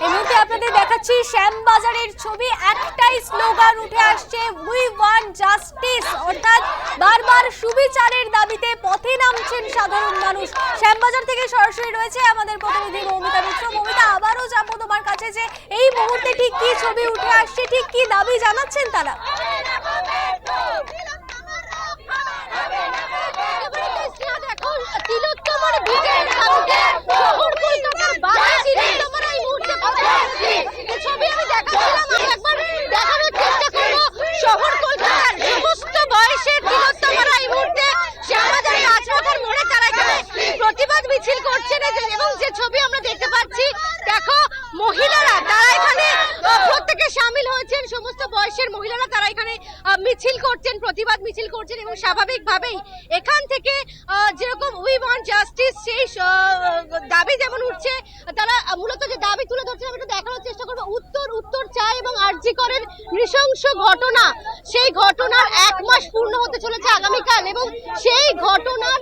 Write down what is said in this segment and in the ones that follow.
এই আপনাদের দেখাচ্ছি শ্যামবাজারের ছবি। একটাই স্লোগান উঠে আসছে উই ওয়ান্ট জাস্টিস অর্থাৎ বারবার সুবিচারের দাবিতে পথে নামছেন সাধারণ মানুষ। শ্যামবাজার থেকে সরাসরি রয়েছে আমাদের প্রতিনিধি মৌমিতা মিত্র। মৌমিতা, আবারও যাব তোমার কাছে যে এই মুহূর্তে ঠিক কি ছবি উঠে আসছে, ঠিক কি দাবি জানাচ্ছেন তারা তিলোত্তমার বিজয়ের দাবিতে শহর কলকাতার বাসে তিলোত্তমার এই মুহূর্তে পথে আসছে। এই ছবি আমি দেখাচ্ছিলাম, আমি একবার দেখানোর চেষ্টা করব। শহর কলকাতার সমস্ত বয়সের তিলোত্তমারা এই মুহূর্তে শ্যামবাজার রাজপথের মোড়ে তারা এখানে প্রতিবাদ মিছিল করছেন এই- এবং যে ছবি আমরা দেখতে পাচ্ছি দেখো মহিলারা তারা এখানে আহ, প্রত্যেকে সামিল হয়েছেন সমস্ত বয়সের মহিলারা তারা এখানে আহ, মিছিল করছেন, প্রতিবাদ মিছিল করছেন এবং স্বাভাবিকভাবেই এখান থেকে যেরকম উই ওয়ান্ট জাস্টিস সেই দাবি যেমন উঠছে, তারা মূলত যে দাবি তুলে ধরছে আমি একটু দেখানোর চেষ্টা করব। উত্তর উত্তর চায় এবং আরজি করেন নৃশংস ঘটনা। সেই ঘটনার এক মাস পূর্ণ হতে চলেছে আগামীকাল এবং সেই ঘটনার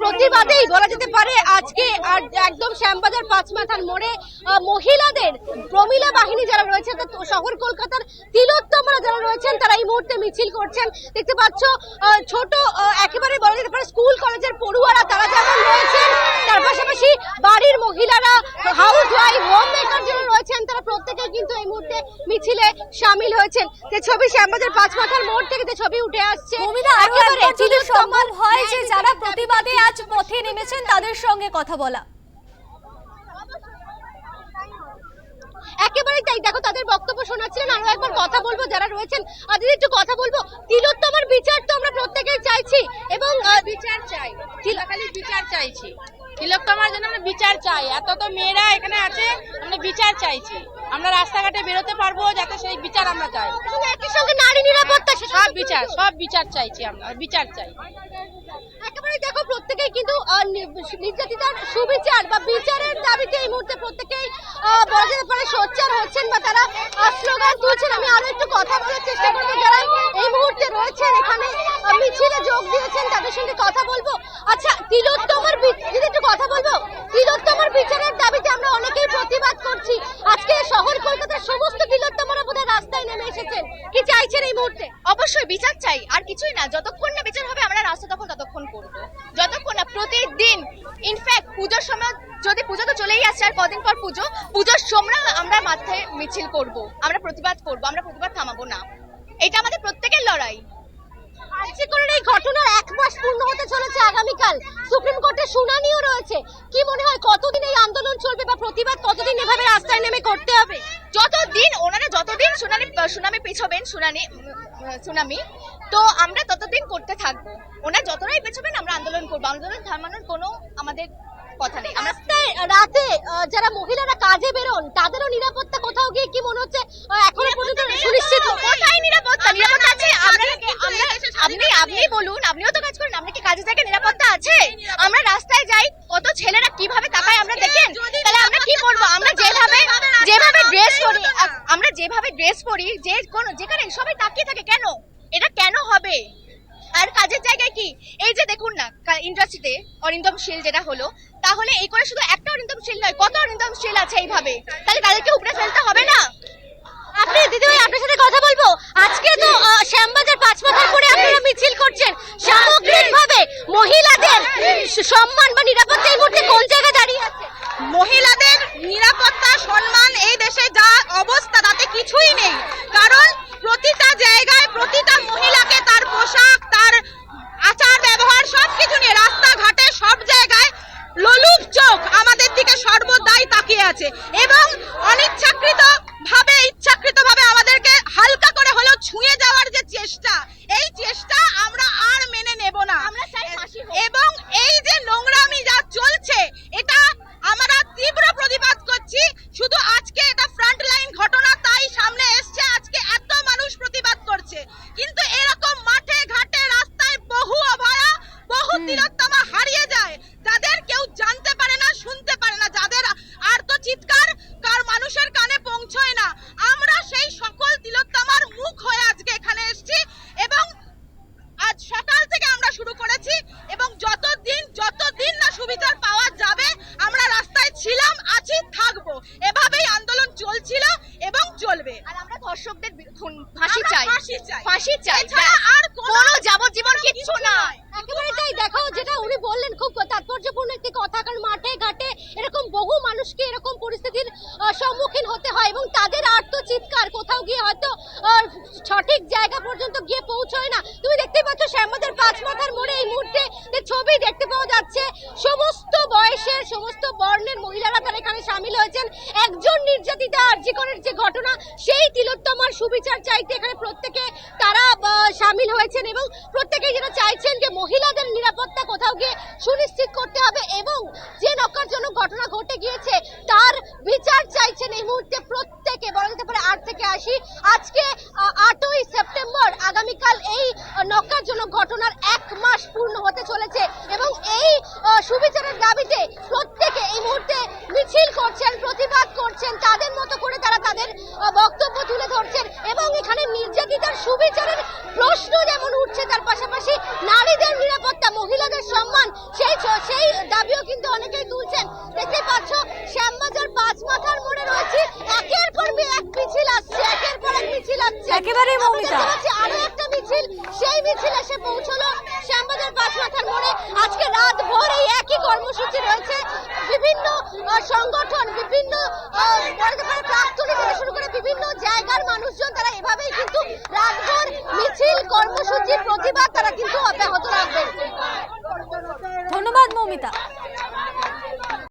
প্রতিবাদেই বলা যেতে পারে আজকে আর একদম শ্যামবাজার পাঁচ মাথার মোড়ে মহিলাদের প্রমিলা বাহিনী যারা রয়েছে শহর কলকাতার তিলোত্তমরা যারা রয়েছেন, তারা এই মুহূর্তে মিছিল করছেন। দেখতে পাচ্ছ ছোট একেবারে বলা যেতে পারে স্কুল কলেজের পড়ুয়ারা তারা যেমন রয়েছেন তার পাশাপাশি বাড়ির মহিলারা হাউস ওয়াইফ হোম মেকার যারা রয়েছেন তারা প্রত্যেকে কিন্তু এই মুহূর্তে মিছিলে সামিল হয়েছেন। যে ছবি শ্যামবাজার পাঁচ মাথার মোড় থেকে যে ছবি উঠে আসছে। সম্ভব হয় যে যারা প্রতিবাদে আজ পথে নেমেছেন তাদের সঙ্গে কথা বলা। একেবারেই তাই। দেখো তাদের বক্তব্য শোনাচ্ছিলেন আরও একবার কথা বলব যারা রয়েছেন দিদি একটু কথা বলব। তিলোত্তমার বিচার তো আমরা প্রত্যেকেই চাইছি এবং বিচার চাই। খালি বিচার চাইছি। তিলোত্তমার জন্য আমরা বিচার চাই। এত তো মেয়েরা এখানে আছে আমরা বিচার চাইছি। আমরা রাস্তাঘাটে বেরোতে পারব যাতে সেই বিচার আমরা চাই। একই সঙ্গে নারী নিরাপত্তা বিচার, সব বিচার চাইছি আমরা বিচার চাই। একেবারে দেখো, প্রত্যেকেই কিন্তু নির্যাতিতার সুবিচার বা বিচারের দাবিতে এই মুহূর্তে প্রত্যেকেই বলা যেতে সোচ্চার হচ্ছেন বা তারা স্লোগান তুলছেন। আমি আরও একটু কথা বলার চেষ্টা করব। যারা এই মুহূর্তে রয়েছেন, এখানে মিছিলে যোগ দিয়েছেন, তাদের সঙ্গে কথা বলব। আচ্ছা তিলোত্তমার দিদি একটু কথা বলব, তিলোত্তমার বিচারের দাবিতে আমরা অনেকেই প্রতিবাদ করছি। আজকে শহর কলকাতার সমস্ত তিলোত্তমারা বোধহয় রাস্তায় নেমে এসেছেন। কি চাইছেন এই মুহূর্তে? অবশ্যই বিচার চাই, আর কিছুই না। যতক্ষণ না বিচার হবে, আমরা রাস্তা তখন ততক্ষণ করব। যতক্ষণ না প্রতিদিন ইনফ্যাক্ট পুজোর সময় যদি পুজো তো চলেই আসছে, আর কদিন পর পুজো, পুজোর সময় আমরা মাথায় মিছিল করব, আমরা প্রতিবাদ করব, আমরা প্রতিবাদ থামাবো না। এটা আমাদের প্রত্যেকের লড়াই। আজকে এই ঘটনার এক মাস পূর্ণ হতে চলেছে আগামীকাল। সুপ্রিম কোর্টে শুনানিও রয়েছে। কি মনে হয় কতদিন এই আন্দোলন চলবে বা প্রতিবাদ কতদিন এভাবে রাস্তায় নেমে করতে হবে? যতদিন ওনারা যতদিন শুনানি সুনামি পেছবেন শুনানি সুনামি তো আমরা ততদিন করতে থাকব। ওনারা যতটাই পেছবেন আমরা আন্দোলন করব। আন্দোলন থামানোর কোনো আমাদের কথা নেই। রাস্তায় রাতে যারা মহিলারা কাজে বেরোন তাদেরও নিরাপত্তা কোথাও গিয়ে কি মনে হচ্ছে এখনও পর্যন্ত সুনিশ্চিত? কোথায় নিরাপত্তা? নিরাপত্তা আছে আমরা আপনি আপনি বলুন, আপনিও তো কাজ করেন, আপনি কি কাজে জায়গায় নিরাপত্তা আছে? আমরা রাস্তায় যাই, কত ছেলেরা কীভাবে তাকায় আমরা দেখেন? তাহলে আমরা কি করব আমরা যেভাবে যেভাবে ড্রেস করি, আমরা যেভাবে ড্রেস করি, যে কোন, যেখানে সবাই তাকিয়ে থাকে, কেন? এটা কেন হবে? আর কাজের জায়গায় কি? এই যে দেখুন না ইন্ডাস্ট্রিতে অরিন্দম শীল যেটা হলো, তাহলে এই করে শুধু একটা অরিন্দম শীল নয়, কত অরিন্দম শীল আছে এইভাবে? তাহলে তাদেরকে উপরে ফেলতে হবে না আপনি দিদিভাই আপনার সাথে কথা বলব আজকে তো আহ, শ্যামবাজার পাঁচ মাথার করে আপনারা মিছিল করছেন সামগ্রিকভাবে মহিলাদের সম্মান বা নিরাপত্তা এই মুহূর্তে কোন জায়গায় দাঁড়িয়ে আছে? মহিলাদের নিরাপত্তা, সম্মান এই দেশে যা অবস্থা, তাতে কিছুই নেই। কারণ প্রতিটা জায়গায় প্রতিটা মহিলাকে তার পোশাক, তার আচার, ব্যবহার সবকিছু নিয়ে রাস্তাঘাটে সব জায়গায় লোলুপ চোখ আমাদের দিকে সর্বদাই তাকিয়ে আছে। এবং অনিচ্ছাকৃত এবং চলবে আর আমরা ধর্ষকদের ফাঁসি চাই। ফাঁসি চাই। ফাঁসি চাই। আর কোনো যাবজ্জীবন কিচ্ছু নয়। একেবারে দেখো, যেটা উনি বললেন খুব তাৎপর্যপূর্ণ একটি কথা, কারণ মাঠে ঘাটে এরকম বহু মানুষকে এরকম পরিস্থিতির সম্মুখীন হতে হয় এবং তাদের আর্ত চিৎকার কোথাও গিয়ে হয়তো সঠিক জায়গা পর্যন্ত গিয়ে পৌঁছয় না। তুমি দেখতে পাচ্ছ শ্যামবাজার পাঁচ মাথার মোড়ে এই মুহূর্তে ছবি দেখতে পাওয়া যাচ্ছে, সমস্ত বয়সের, সমস্ত বর্ণের মহিলারা তারা এখানে সামিল হয়েছেন। একজন নির্যাতিতা আর্জিকরের যে ঘটনা, সেই তিলোত্তমার সুবিচার চাইতে এখানে প্রত্যেকে তারা সামিল হয়েছেন এবং প্রত্যেকেই যেটা চাইছেন যে মহিলাদের নিরাপত্তা কোথাও গিয়ে সুনিশ্চিত করতে হবে এবং যে নক্কারজনক ঘটনা ঘটে গিয়েছে তার বিচার চাইছেন এই মুহূর্তে প্রত্যেকে। বলা যেতে পারে আট থেকে আশি। আজকে আটই সেপ্টেম্বর আগামীকাল এই আহ, নক্কারজনক ঘটনার এক মাস পূর্ণ হতে চলেছে এবং এই সুবিচারের দাবিতে প্রত্যেকে এই মুহূর্তে মিছিল করছেন প্রতিবাদ করছেন তাদের মতো করে তারা তাদের বক্তব্য তুলে ধরছেন এবং এখানে নির্যাতিতার সুবিচারের প্রশ্ন যেমন উঠছে তার পাশাপাশি নারীদের নিরাপত্তা মহিলাদের সম্মান সেই সেই দাবিও কিন্তু অনেকেই তুলছেন। দেখতে পাচ্ছ শ্যামবাজার পাঁচ মাথার মোড়ে রয়েছে। একের পর এক মিছিল আসছে একের পর এক মিছিল আসছে। মৌমিতা। আরও একটা মিছিল সেই মিছিল এসে পৌঁছলো। শ্যামবাজার পাঁচ মাথার মোড়ে আজকে রাত ভোর এই একই কর্মসূচি রয়েছে বিভিন্ন আহ, সংগঠন বিভিন্ন আহ, বলতে পারে প্রাক্তনী থেকে শুরু করে বিভিন্ন জায়গার মানুষজন তারা এভাবেই কিন্তু মিছিল, কর্মসূচির প্রতিবাদ তারা কিন্তু ধন্যবাদ, মৌমিতা।